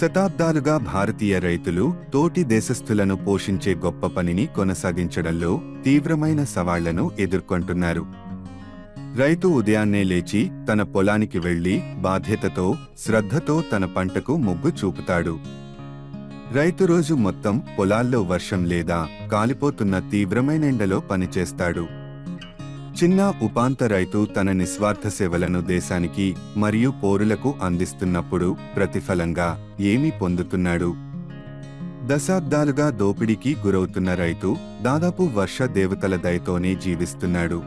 శతాబ్దాలుగా భారతీయ రైతులు తోటి దేశస్థులను పోషించే గొప్ప పనిని కొనసాగించడంలో తీవ్రమైన సవాళ్ళను ఎదుర్కొంటున్నారు. రైతు ఉదయాన్నే లేచి తన పొలానికి వెళ్ళి బాధ్యతతో శ్రద్ధతో తన పంటకు మొగ్గు చూపుతాడు. రైతు రోజు మొత్తం పొలాల్లో వర్షం లేదా కాలిపోతున్న తీవ్రమైన ఎండలో పనిచేస్తాడు. చిన్న ఉపాంత రైతు తన నిస్వార్థ సేవలను దేశానికి మరియు పోరులకు అందిస్తున్నప్పుడు ప్రతిఫలంగా ఏమి పొందుతున్నాడు? దశాబ్దాలుగా దోపిడీకి గురవుతున్న రైతు దాదాపు వర్ష దేవతల దయతోనే జీవిస్తున్నాడు.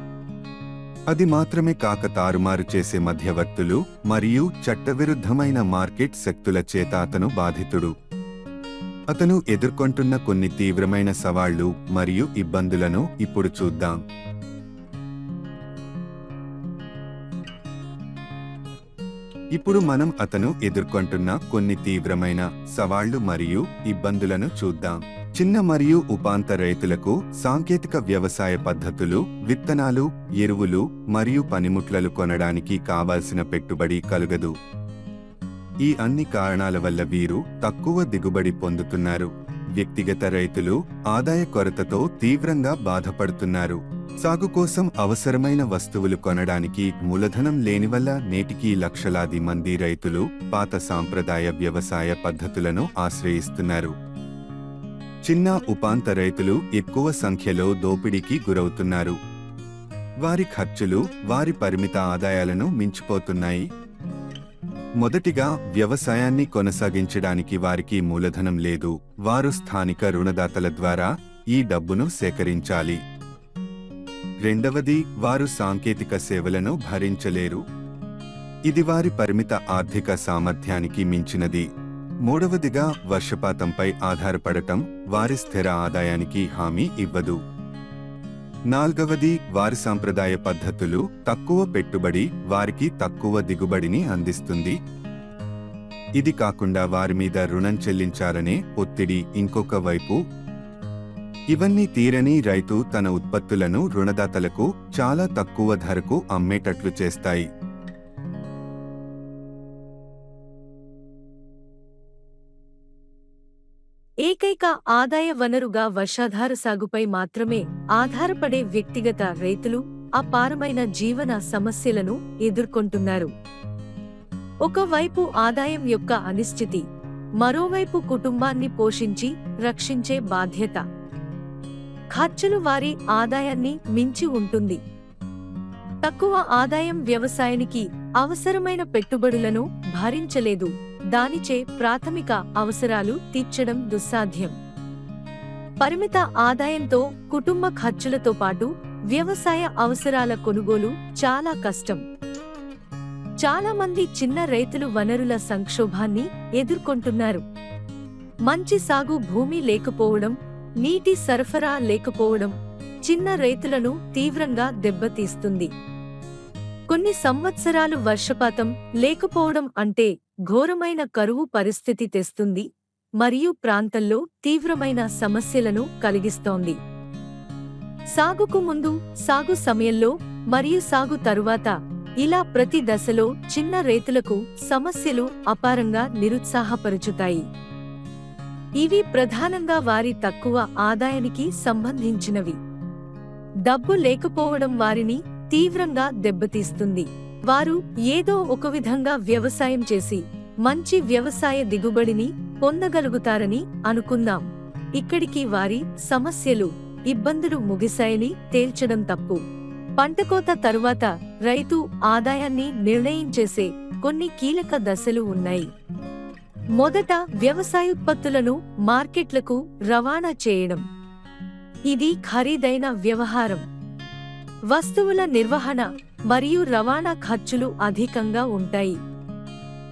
అది మాత్రమే కాక తారుమారు చేసే మధ్యవర్తులు మరియు చట్టవిరుద్ధమైన మార్కెట్ శక్తుల చేత అతను బాధితుడు. అతను ఎదుర్కొంటున్న కొన్ని తీవ్రమైన సవాళ్ళు మరియు ఇబ్బందులను ఇప్పుడు చూద్దాం. ఇప్పుడు మనం అతను ఎదుర్కొంటున్న కొన్ని తీవ్రమైన సవాళ్ళు మరియు ఇబ్బందులను చూద్దాం. చిన్న మరియు ఉపాంత రైతులకు సాంకేతిక వ్యవసాయ పద్ధతులు విత్తనాలు ఎరువులు మరియు పనిముట్లలు కొనడానికి కావాల్సిన పెట్టుబడి కలుగదు. ఈ అన్ని కారణాల వల్ల వీరు తక్కువ దిగుబడి పొందుతున్నారు. వ్యక్తిగత రైతులు ఆదాయ కొరతతో తీవ్రంగా బాధపడుతున్నారు. సాగు కోసం అవసరమైన వస్తువులు కొనడానికి మూలధనం లేని వల్ల నేటికీ లక్షలాది మంది రైతులు పాత సాంప్రదాయ వ్యవసాయ పద్ధతులను ఆశ్రయిస్తున్నారు. చిన్న ఉపాంత రైతులు ఎక్కువ సంఖ్యలో దోపిడీకి గురవుతున్నారు. వారి ఖర్చులు వారి పరిమిత ఆదాయాలను మించిపోతున్నాయి. మొదటిగా వ్యవసాయాన్ని కొనసాగించడానికి వారికి మూలధనం లేదు. వారు స్థానిక రుణదాతల ద్వారా ఈ డబ్బును సేకరించాలి. రెండవది వారు సాంకేతిక సేవలను భరించలేరు. ఇది వారి పరిమిత ఆర్థిక సామర్థ్యానికి మించినది. మూడవదిగా వర్షపాతంపై ఆధారపడటం వారి స్థిర ఆదాయానికి హామీ ఇవ్వదు. నాల్గవది వారి సాంప్రదాయ పద్ధతులు తక్కువ పెట్టుబడి వారికి తక్కువ దిగుబడిని అందిస్తుంది. ఇది కాకుండా వారి మీద రుణం చెల్లించాలనే ఒత్తిడి ఇంకొక వైపు ఇవన్నీ తీరని రైతు తన ఉత్పత్తులను రుణదాతలకు చాలా తక్కువ ధరకు అమ్మేటట్లు చేస్తాయి. ఏకైక ఆదాయ వనరుగా వర్షాధార సాగుపై మాత్రమే ఆధారపడే వ్యక్తిగత రైతులు అపారమైన జీవన సమస్యలను ఎదుర్కొంటున్నారు. ఒకవైపు ఆదాయం యొక్క అనిశ్చితి మరోవైపు కుటుంబాన్ని పోషించి రక్షించే బాధ్యత. ఖర్చులు వారి ఆదాయాన్ని మించి ఉంటుంది. తక్కువ ఆదాయం వ్యవసాయానికి అవసరమైన పెట్టుబడులను భరించలేదు. దానిచే ప్రాథమిక అవసరాలు తీర్చడం దుస్సాధ్యం. పరిమిత ఆదాయంతో కుటుంబ ఖర్చులతో పాటు వ్యవసాయ అవసరాల కొనుగోలు చాలా కష్టం. చాలా మంది చిన్న రైతులు వనరుల సంక్షోభాన్ని ఎదుర్కొంటున్నారు. మంచి సాగు భూమి లేకపోవడం నీటి సరఫరా లేకపోవడం చిన్న రైతులను తీవ్రంగా దెబ్బతీస్తుంది. కొన్ని సంవత్సరాలు వర్షపాతం లేకపోవడం అంటే ఘోరమైన కరువు పరిస్థితి తెస్తుంది మరియు ప్రాంతంలో తీవ్రమైన సమస్యలను కలిగిస్తోంది. సాగుకు ముందు సాగు సమయంలో మరియు సాగు తరువాత ఇలా ప్రతి దశలో చిన్న రైతులకు సమస్యలు అపారంగా నిరుత్సాహపరుచుతాయి. ఇవి ప్రధానంగా వారి తక్కువ ఆదాయానికి సంబంధించినవి. డబ్బు లేకపోవడం వారిని తీవ్రంగా దెబ్బతీస్తుంది. వారు ఏదో ఒక విధంగా వ్యవసాయం చేసి మంచి వ్యవసాయ దిగుబడిని పొందగలుగుతారని అనుకుందాం. ఇక్కడికి వారి సమస్యలు ఇబ్బందులు ముగిశాయని తేల్చడం తప్పు. పంటకోత తరువాత రైతు ఆదాయాన్ని నిర్ణయించేసే కొన్ని కీలక దశలు ఉన్నాయి. మొదట వ్యవసాయోత్పత్తులను మార్కెట్లకు రవాణా చేయడం. ఇది ఖరీదైన వ్యవహారం. వస్తువుల నిర్వహణ మరియు రవాణా ఖర్చులు అధికంగా ఉంటాయి.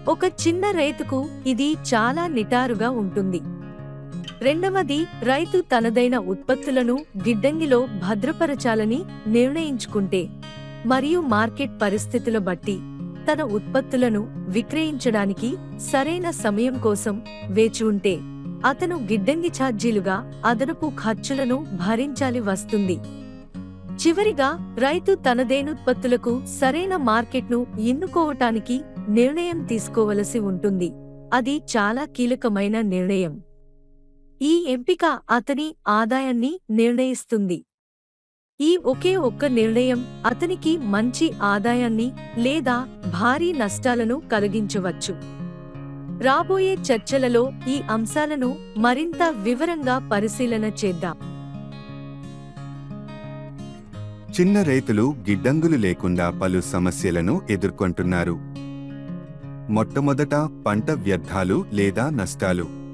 ఒక చిన్న రైతుకు ఇది చాలా నిటారుగా ఉంటుంది. రెండవది రైతు తనదైన ఉత్పత్తులను గిడ్డంగిలో భద్రపరచాలని నిర్ణయించుకుంటే మరియు మార్కెట్ పరిస్థితుల బట్టి తన ఉత్పత్తులను విక్రయించడానికి సరైన సమయం కోసం వేచి ఉంటే అతను గిడ్డంగి ఛార్జీలుగా అదనపు ఖర్చులను భరించాలి వస్తుంది. చివరిగా రైతు తనదేనుత్పత్తులకు సరైన మార్కెట్ను ఎన్నుకోవటానికి నిర్ణయం తీసుకోవలసి ఉంటుంది. అది చాలా కీలకమైన నిర్ణయం. ఈ ఎంపిక అతని ఆదాయాన్ని నిర్ణయిస్తుంది. ఈ ఒకే ఒక్క నిర్ణయం అతనికి మంచి ఆదాయాన్ని లేదా భారీ నష్టాలను కలిగించవచ్చు. రాబోయే చర్చలలో ఈ అంశాలను మరింత వివరంగా పరిశీలన చేద్దాం. చిన్న రైతులు గిడ్డంగులు లేకుండా పలు సమస్యలను ఎదుర్కొంటున్నారు. మొట్టమొదట పంట వ్యర్థాలు లేదా నష్టాలు.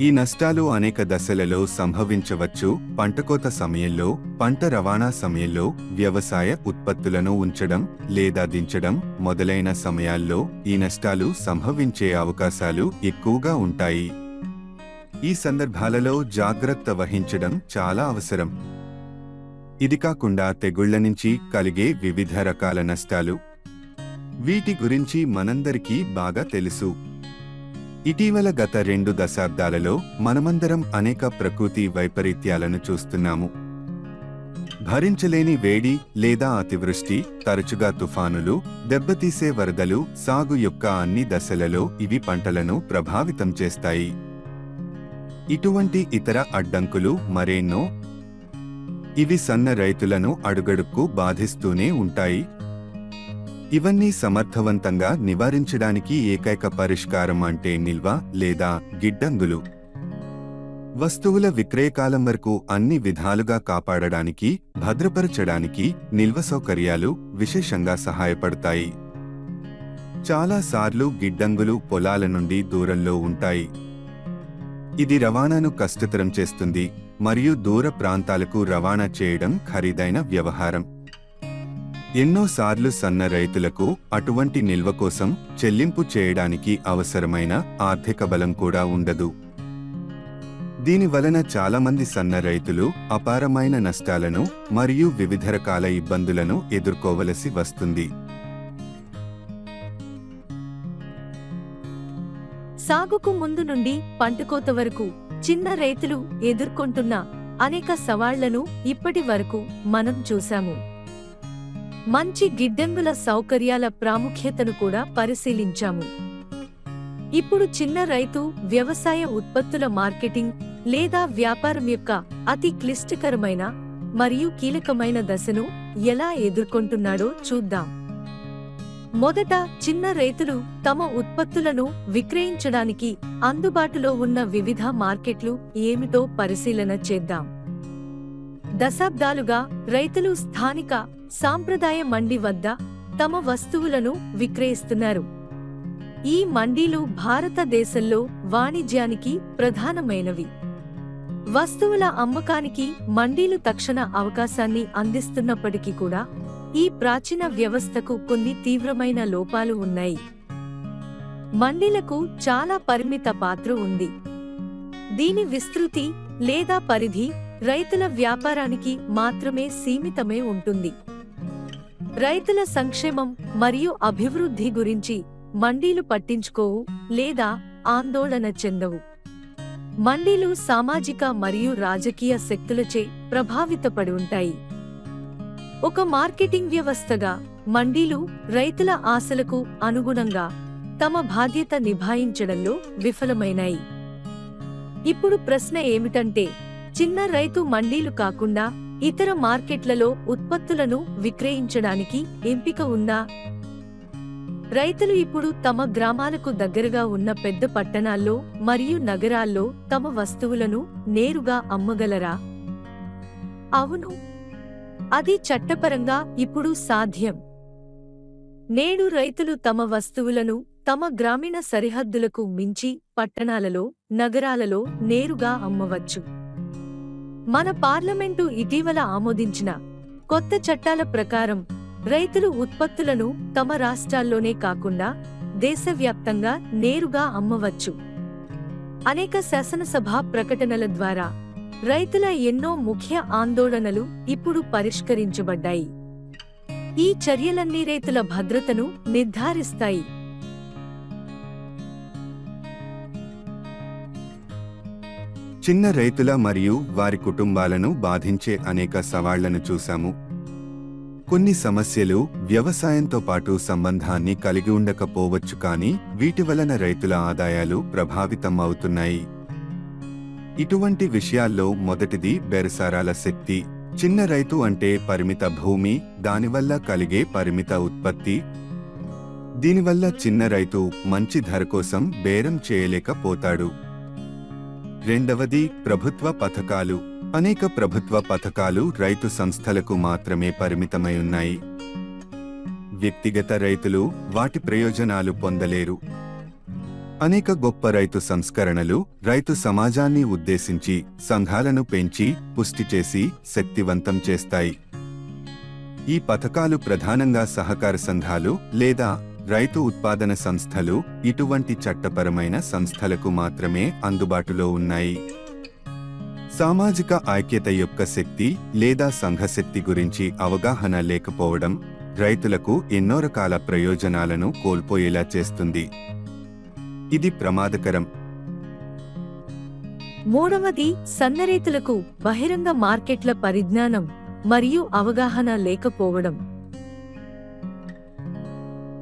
ఈ నష్టాలు అనేక దశలలో సంభవించవచ్చు. పంటకోత సమయంలో పంట రవాణా సమయంలో వ్యవసాయ ఉత్పత్తులను ఉంచడం లేదా దించడం మొదలైన సమయాల్లో ఈ నష్టాలు సంభవించే అవకాశాలు ఎక్కువగా ఉంటాయి. ఈ సందర్భాలలో జాగ్రత్త వహించడం చాలా అవసరం. ఇది కాకుండా తెగుళ్ళ నుంచి కలిగే వివిధ రకాల నష్టాలు. వీటి గురించి మనందరికీ బాగా తెలుసు. ఇటీవల గత రెండు దశాబ్దాలలో మనమందరం అనేక ప్రకృతి వైపరీత్యాలను చూస్తున్నాము. భరించలేని వేడి లేదా అతివృష్టి తరచుగా తుఫానులు దెబ్బతీసే వరదలు సాగు యొక్క అన్ని దశలలో ఇవి పంటలను ప్రభావితం చేస్తాయి. ఇటువంటి ఇతర అడ్డంకులు మరెన్నో? ఇవి సన్న రైతులను అడుగడుక్కు బాధిస్తూనే ఉంటాయి. ఇవన్నీ సమర్థవంతంగా నివారించడానికి ఏకైక పరిష్కారం అంటే నిల్వ లేదా గిడ్డంగులు. వస్తువుల విక్రయకాలం వరకు అన్ని విధాలుగా కాపాడడానికి భద్రపరచడానికి నిల్వ సౌకర్యాలు విశేషంగా సహాయపడతాయి. చాలా సార్లు గిడ్డంగులు పొలాల నుండి దూరంలో ఉంటాయి. ఇది రవాణాను కష్టతరం చేస్తుంది మరియు దూర ప్రాంతాలకు రవాణా చేయడం ఖరీదైన వ్యవహారం. ఎన్నోసార్లు సన్న రైతులకు అటువంటి నిల్వ కోసం చెల్లింపు చేయడానికి అవసరమైన ఆర్థిక బలం కూడా ఉండదు. దీని వలన చాలామంది సన్న రైతులు అపారమైన నష్టాలను మరియు వివిధ రకాల ఇబ్బందులను ఎదుర్కోవలసి వస్తుంది. సాగుకు ముందు నుండి పంటకోత వరకు చిన్న రైతులు ఎదుర్కొంటున్న అనేక సవాళ్ళను ఇప్పటి వరకు మనం చూశాము. మంచి గిడ్డంగుల సౌకర్యాల ప్రాముఖ్యతను కూడా పరిశీలించాము. ఇప్పుడు చిన్న రైతు వ్యవసాయ ఉత్పత్తుల మార్కెటింగ్ లేదా వ్యాపారం యొక్క అతి క్లిష్టకరమైన మరియు కీలకమైన దశను ఎలా ఎదుర్కొంటున్నాడో చూద్దాం. మొదట చిన్న రైతులు తమ ఉత్పత్తులను విక్రయించడానికి అందుబాటులో ఉన్న వివిధ మార్కెట్లు ఏమిటో పరిశీలన చేద్దాం. దశాబ్దాలుగా రైతులు స్థానిక సాంప్రదాయ మండి వద్ద తమ వస్తువులను విక్రయిస్తున్నారు. ఈ మండీలు భారతదేశంలో వాణిజ్యానికి ప్రధానమైనవి. వస్తువుల అమ్మకానికి మండీలు తక్షణ అవకాశాన్ని అందిస్తున్నప్పటికీ కూడా ఈ ప్రాచీన వ్యవస్థకు కొన్ని తీవ్రమైన లోపాలు ఉన్నాయి. మండీలకు చాలా పరిమిత పాత్ర ఉంది. దీని విస్తృతి లేదా పరిధి రైతుల వ్యాపారానికి మాత్రమే సీమితమే ఉంటుంది. రైతుల సంక్షేమం మరియు అభివృద్ధి గురించి మండీలు పట్టించుకోవు లేదా ఆందోళన చెందవు. మండీలు సామాజిక మరియు రాజకీయ శక్తులచే ప్రభావితపడి ఉంటాయి. ఒక మార్కెటింగ్ వ్యవస్థగా మండీలు రైతుల ఆశలకు అనుగుణంగా తమ బాధ్యత నిభాయించడంలో విఫలమైనాయి. ఇప్పుడు ప్రశ్న ఏమిటంటే చిన్న రైతు మండీలు కాకుండా ఇతర మార్కెట్లలో ఉత్పత్తులను విక్రయించడానికి ఎంపిక ఉందా రైతులు ఇప్పుడు తమ గ్రామాలకు దగ్గరగా ఉన్న పెద్ద పట్టణాల్లో మరియు నగరాల్లో తమ వస్తువులను నేరుగా అమ్మగలరా? అవును. అది చట్టపరంగా ఇప్పుడు సాధ్యం. నేడు రైతులు తమ వస్తువులను తమ గ్రామీణ సరిహద్దులకు మించి పట్టణాలలో నగరాలలో నేరుగా అమ్మవచ్చు. మన పార్లమెంటు ఇటీవల ఆమోదించిన కొత్త చట్టాల ప్రకారం రైతులు ఉత్పత్తులను తమ రాష్ట్రాల్లోనే కాకుండా దేశవ్యాప్తంగా నేరుగా అమ్మవచ్చు. అనేక శాసనసభ ప్రకటనల ద్వారా రైతుల ఎన్నో ముఖ్య ఆందోళనలు ఇప్పుడు పరిష్కరించబడ్డాయి. ఈ చర్యలన్నీ రైతుల భద్రతను నిర్ధారిస్తాయి. చిన్న రైతుల మరియు వారి కుటుంబాలను బాధించే అనేక సవాళ్ళను చూశాము. కొన్ని సమస్యలు వ్యవసాయంతో పాటు సంబంధాన్ని కలిగి ఉండకపోవచ్చు కానీ వీటి వలన రైతుల ఆదాయాలు ప్రభావితం అవుతున్నాయి. ఇటువంటి విషయాల్లో మొదటిది బెరసారాల శక్తి. చిన్న రైతు అంటే పరిమిత భూమి దానివల్ల కలిగే పరిమిత ఉత్పత్తి. దీనివల్ల చిన్న రైతు మంచి ధర కోసం బేరం చేయలేకపోతాడు. రెండవది ప్రభుత్వ పథకాలు. అనేక ప్రభుత్వ పథకాలు రైతు సంస్థలకు మాత్రమే పరిమితమై ఉన్నాయి. వ్యక్తిగత రైతులు వాటి ప్రయోజనాలు పొందలేరు. అనేక గొప్ప రైతు సంస్కరణలు రైతు సమాజాన్ని ఉద్దేశించి సంఘాలను పెంచి పుష్టి చేసి శక్తివంతం చేస్తాయి. ఈ పథకాలు ప్రధానంగా సహకార సంఘాలు లేదా రైతు ఉత్పాదన సంస్థలు ఇటువంటి చట్టపరమైన సంస్థలకు మాత్రమే అందుబాటులో ఉన్నాయి. సామాజిక ఐక్యత యొక్క శక్తి లేదా సంఘశక్తి గురించి అవగాహన లేకపోవడం రైతులకు ఎన్నో రకాల ప్రయోజనాలను కోల్పోయేలా చేస్తుంది. ఇది ప్రమాదకరం. మూడవది సన్న రైతులకు బహిరంగ మార్కెట్ల పరిజ్ఞానం మరియు అవగాహన లేకపోవడం.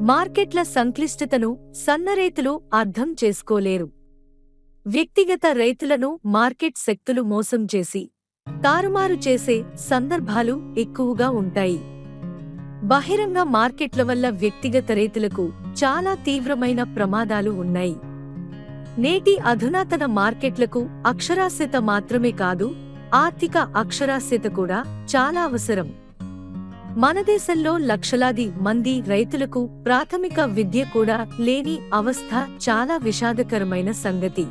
మార్కెట్ల సంక్లిష్టతను సన్నరైతులు అర్థం చేసుకోలేరు. వ్యక్తిగత రైతులను మార్కెట్ శక్తులు మోసం చేసి తారుమారు చేసే సందర్భాలు ఎక్కువగా ఉంటాయి. బహిరంగ మార్కెట్ల వల్ల వ్యక్తిగత రైతులకు చాలా తీవ్రమైన ప్రమాదాలు ఉన్నాయి. నేటి అధునాతన మార్కెట్లకు అక్షరాస్యత మాత్రమే కాదు ఆర్థిక అక్షరాస్యత కూడా చాలా అవసరం. మన దేశంలో లక్షలాది మంది రైతులకు ప్రాథమిక విద్య కూడా లేని అవస్థ చాలా విషాదకరమైన సంగతి.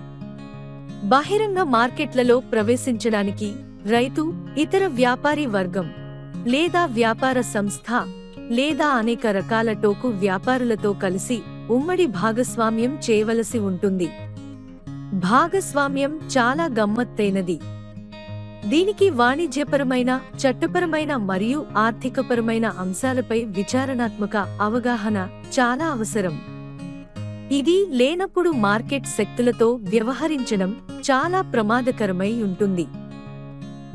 బహిరంగ మార్కెట్లలో ప్రవేశించడానికి రైతు ఇతర వ్యాపారి వర్గం లేదా వ్యాపార సంస్థ లేదా అనేక రకాల టోకు వ్యాపారులతో కలిసి ఉమ్మడి భాగస్వామ్యం చేయవలసి ఉంటుంది. భాగస్వామ్యం చాలా గమ్మత్తైనది. దీనికి వాణిజ్యపరమైన చట్టపరమైన మరియు ఆర్థికపరమైన అంశాలపై విచారణాత్మక అవగాహన చాలా అవసరం. ఇది లేనప్పుడు మార్కెట్ శక్తులతో వ్యవహరించడం చాలా ప్రమాదకరమై ఉంటుంది.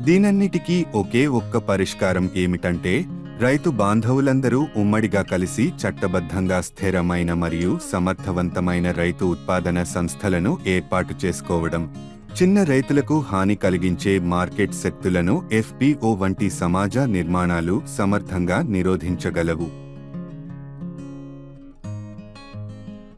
దీనన్నిటికీ ఒకే ఒక్క పరిష్కారం ఏమిటంటే రైతు బాంధవులందరూ ఉమ్మడిగా కలిసి చట్టబద్ధంగా స్థిరమైన మరియు సమర్థవంతమైన రైతు ఉత్పాదన సంస్థలను ఏర్పాటు చేసుకోవడం. చిన్న రైతులకు హాని కలిగించే మార్కెట్ శక్తులను ఎఫ్పిఓ వంటి సమాజ నిర్మాణాలు సమర్థంగా నిరోధించగలవు.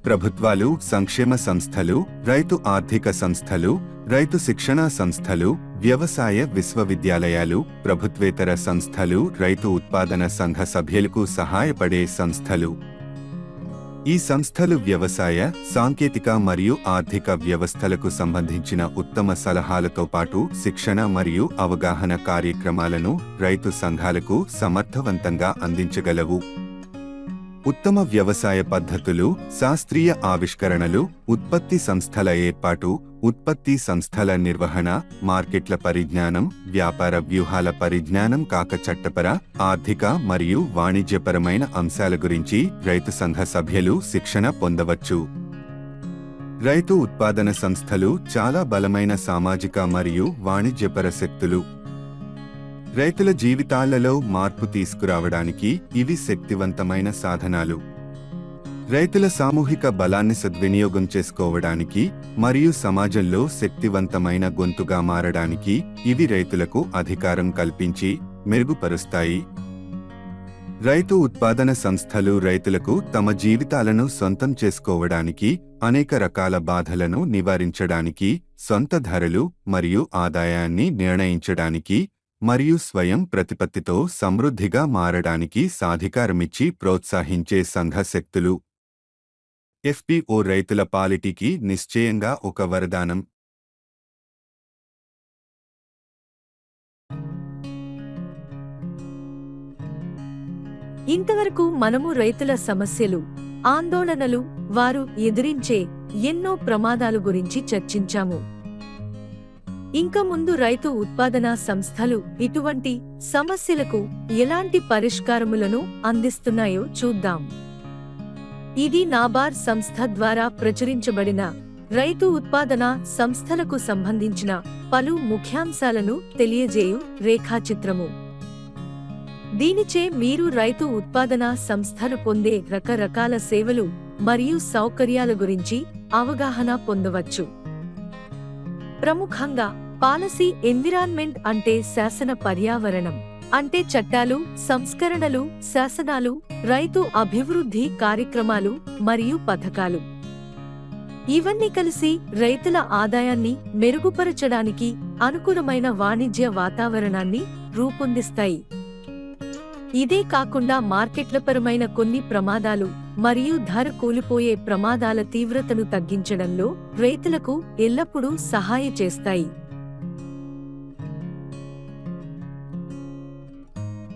ప్రభుత్వాలు సంక్షేమ సంస్థలు రైతు ఆర్థిక సంస్థలు రైతు శిక్షణా సంస్థలు వ్యవసాయ విశ్వవిద్యాలయాలు ప్రభుత్వేతర సంస్థలు రైతు ఉత్పాదన సంఘ సభ్యులకు సహాయపడే సంస్థలు. ఈ సంస్థలు వ్యవసాయ సాంకేతిక మరియు ఆర్థిక వ్యవస్థలకు సంబంధించిన ఉత్తమ సలహాలతో పాటు శిక్షణ మరియు అవగాహన కార్యక్రమాలను రైతు సంఘాలకు సమర్థవంతంగా అందించగలవు. ఉత్తమ వ్యవసాయ పద్ధతులు శాస్త్రీయ ఆవిష్కరణలు ఉత్పత్తి సంస్థల ఏర్పాటు ఉత్పత్తి సంస్థల నిర్వహణ మార్కెట్ల పరిజ్ఞానం వ్యాపార వ్యూహాల పరిజ్ఞానం కాక చట్టపర ఆర్థిక మరియు వాణిజ్యపరమైన అంశాల గురించి రైతు సంఘ సభ్యులు శిక్షణ పొందవచ్చు. రైతు ఉత్పాదన సంస్థలు చాలా బలమైన సామాజిక మరియు వాణిజ్యపర శక్తులు. రైతుల జీవితాలలో మార్పు తీసుకురావడానికి ఇవి శక్తివంతమైన సాధనాలు. రైతుల సామూహిక బలాన్ని సద్వినియోగం చేసుకోవడానికి మరియు సమాజంలో శక్తివంతమైన గొంతుగా మారడానికి ఇవి రైతులకు అధికారం కల్పించి మెరుగుపరుస్తాయి. రైతు ఉత్పాదన సంస్థలు రైతులకు తమ జీవితాలను సొంతం చేసుకోవడానికి అనేక రకాల బాధలను నివారించడానికి సొంత ధరలు మరియు ఆదాయాన్ని నిర్ణయించడానికి మరియు స్వయం ప్రతిపత్తితో సమృద్ధిగా మారడానికి సాధికారమిచ్చి ప్రోత్సహించే సంఘ శక్తులు. ఎఫ్పిఓ రైతుల పాలిటీకి నిశ్చయంగా ఒక వరదానం. ఇంతవరకు మనము రైతుల సమస్యలు ఆందోళనలు వారు ఎదిరించే ఎన్నో ప్రమాదాలు గురించి చర్చించాము. ఇంకా ముందు రైతు ఉత్పాదన సంస్థలు ఇటువంటి సమస్యలకు ఎలాంటి పరిష్కారములను అందిస్తున్నాయో చూద్దాం. ఇది నాబార్ సంస్థ ద్వారా ప్రచురించబడిన రైతు ఉత్పాదన సంస్థలకు సంబంధించిన పలు ముఖ్యాంశాలను తెలియజేయు రేఖాచిత్రము. దీనిచే మీరు రైతు ఉత్పాదన సంస్థలు పొందే రకరకాల సేవలు మరియు సౌకర్యాల గురించి అవగాహన పొందవచ్చు. ప్రముఖంగా పాలసీ ఎన్విరాన్మెంట్ అంటే శాసన పర్యావరణం. అంటే చట్టాలు సంస్కరణలు శాసనాలు రైతు అభివృద్ధి కార్యక్రమాలు మరియు పథకాలు. ఇవన్నీ కలిసి రైతుల ఆదాయాన్ని మెరుగుపరచడానికి అనుకూలమైన వాణిజ్య వాతావరణాన్ని రూపొందిస్తాయి. ఇదే కాకుండా మార్కెట్లపరమైన కొన్ని ప్రమాదాలు మరియు ధర కూలిపోయే ప్రమాదాల తీవ్రతను తగ్గించడంలో రైతులకు ఎల్లప్పుడూ సహాయ చేస్తాయి.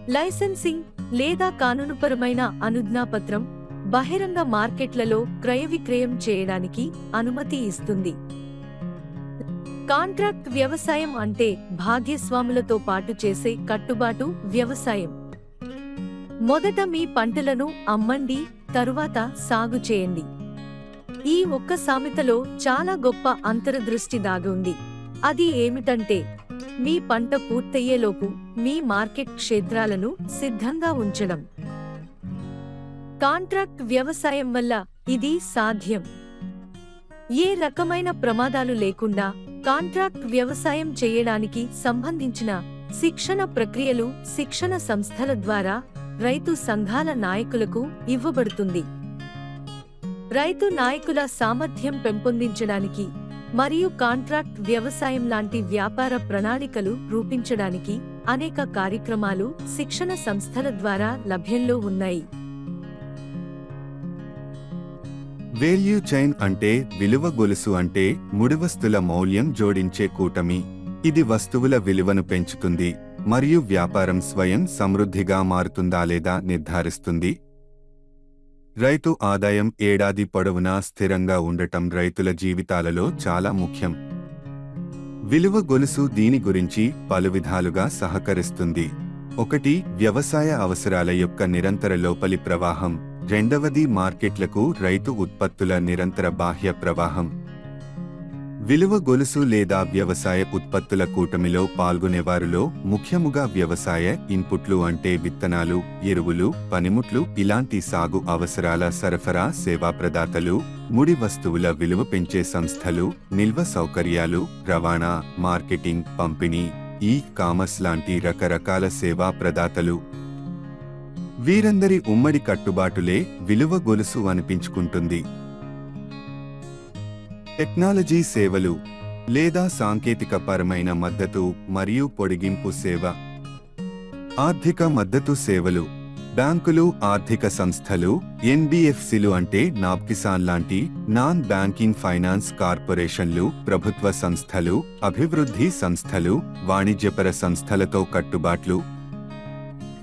లైసెన్సింగ్ లేదా కానూనుపరమైన అనుజ్ఞాపత్రం బహిరంగ మార్కెట్లలో క్రయ విక్రయం చేయడానికి అనుమతి ఇస్తుంది. కాంట్రాక్ట్ వ్యవసాయం అంటే భాగ్యస్వాములతో పాటు చేసే కట్టుబాటు వ్యవసాయం. మొదట మీ పంటలను అమ్మండి తరువాత సాగు చేయండి. ఈ ఒక్క సామెతలో చాలా గొప్ప అంతర్దృష్టి దాగుంది అది ఏమిటంటే మీ పంట పూర్తయ్యేలోపు మీ మార్కెట్ క్షేత్రాలను సిద్ధంగా ఉంచడం. కాంట్రాక్ట్ వ్యవసాయం వల్ల ఇది సాధ్యం. ఏ రకమైన ప్రమాదాలు లేకుండా కాంట్రాక్ట్ వ్యవసాయం చేయడానికి సంబంధించిన శిక్షణ ప్రక్రియలు శిక్షణ సంస్థల ద్వారా రైతు సంఘాల నాయకులకు ఇవ్వబడుతుంది. రైతు నాయకుల సామర్థ్యం పెంపొందించడానికి మరియు కాంట్రాక్ట్ వ్యవసాయం లాంటి వ్యాపార ప్రణాళికలు రూపించడానికి అనేక కార్యక్రమాలు శిక్షణ సంస్థల ద్వారా లభ్యంలో ఉన్నాయి. వేల్యూ చైన్ అంటే విలువ గొలుసు అంటే ముడివస్తుల మౌల్యం జోడించే కూటమి. ఇది వస్తువుల విలువను పెంచుతుంది మరియు వ్యాపారం స్వయం సమృద్ధిగా మారుతుందా లేదా నిర్ధారిస్తుంది. రైతు ఆదాయం ఏడాది పొడవునా స్థిరంగా ఉండటం రైతుల జీవితాలలో చాలా ముఖ్యం. విలువ గొలుసు దీని గురించి పలు విధాలుగా సహకరిస్తుంది. ఒకటి వ్యవసాయ అవసరాల యొక్క నిరంతర లోపలి ప్రవాహం. రెండవది మార్కెట్లకు రైతు ఉత్పత్తుల నిరంతర బాహ్య ప్రవాహం. విలువ గొలుసు లేదా వ్యవసాయ ఉత్పత్తుల కూటమిలో పాల్గొనేవారిలో ముఖ్యముగా వ్యవసాయ ఇన్పుట్లు అంటే విత్తనాలు ఎరువులు పనిముట్లు ఇలాంటి సాగు అవసరాల సరఫరా సేవా ప్రదాతలు ముడి వస్తువుల విలువ పెంచే సంస్థలు నిల్వ సౌకర్యాలు రవాణా మార్కెటింగ్ పంపిణీ ఈ కామర్స్ లాంటి రకరకాల సేవా ప్రదాతలు. వీరందరి ఉమ్మడి కట్టుబాటులే విలువ గొలుసు అనిపించుకుంటుంది. టెక్నాలజీ సేవలు లేదా సాంకేతిక పరమైన మద్దతు మరియు పొడిగింపు సేవ. ఆర్థిక మద్దతు సేవలు. బ్యాంకులు ఆర్థిక సంస్థలు ఎన్బిఎఫ్సిలు అంటే నాప్కిసాన్ లాంటి నాన్ బ్యాంకింగ్ ఫైనాన్స్ కార్పొరేషన్లు ప్రభుత్వ సంస్థలు అభివృద్ధి సంస్థలు వాణిజ్యపర సంస్థలతో కట్టుబాట్లు.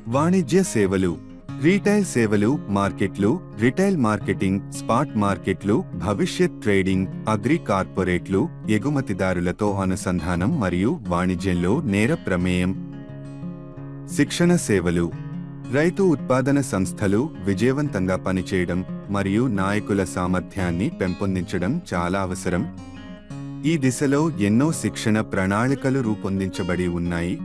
వాణిజ్య సేవలు. రీటైల్ సేవలు మార్కెట్లు రిటైల్ మార్కెటింగ్ స్పాట్ మార్కెట్లు భవిష్యత్ ట్రేడింగ్ అగ్రి కార్పొరేట్లు ఎగుమతిదారులతో అనుసంధానం మరియు వాణిజ్యంలో నేర ప్రమేయం. శిక్షణ సేవలు. రైతు ఉత్పాదన సంస్థలు విజయవంతంగా పనిచేయడం మరియు నాయకుల సామర్థ్యాన్ని పెంపొందించడం చాలా అవసరం. ఈ దిశలో ఎన్నో శిక్షణ ప్రణాళికలు రూపొందించబడి ఉన్నాయి.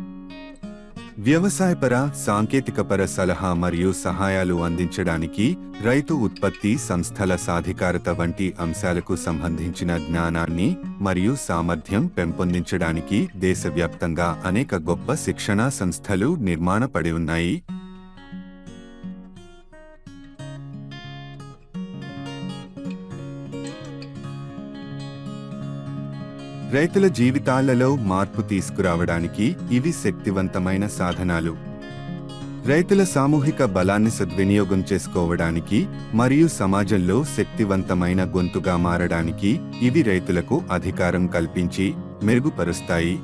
వ్యవసాయపర సాంకేతికపర సలహా మరియు సహాయాలు అందించడానికి రైతు ఉత్పత్తి సంస్థల సాధికారత వంటి అంశాలకు సంబంధించిన జ్ఞానాన్ని మరియు సామర్థ్యం పెంపొందించడానికి దేశవ్యాప్తంగా అనేక గొప్ప శిక్షణా సంస్థలు నిర్మాణపడి ఉన్నాయి. రైతుల జీవితాలలో మార్పు తీసుకురావడానికి ఇవి శక్తివంతమైన సాధనాలు. రైతుల సామూహిక బలాన్ని సద్వినియోగం చేసుకోవడానికి మరియు సమాజంలో శక్తివంతమైన గొంతుగా మారడానికి ఇవి రైతులకు అధికారం కల్పించి మెరుగుపరుస్తాయి.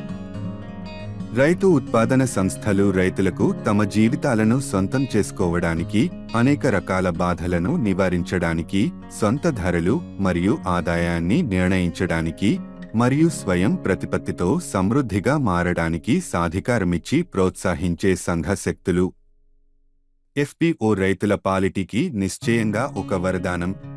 రైతు ఉత్పాదన సంస్థలు రైతులకు తమ జీవితాలను సొంతం చేసుకోవడానికి అనేక రకాల బాధలను నివారించడానికి సొంత ధరలు మరియు ఆదాయాన్ని నిర్ణయించడానికి మరియు స్వయం ప్రతిపత్తితో సమృద్ధిగా మారడానికి సాధికారమిచ్చి ప్రోత్సహించే సంఘ శక్తులు. ఎఫ్పిఓ రైతుల పాలిటీకి నిశ్చయంగా ఒక వరదానం.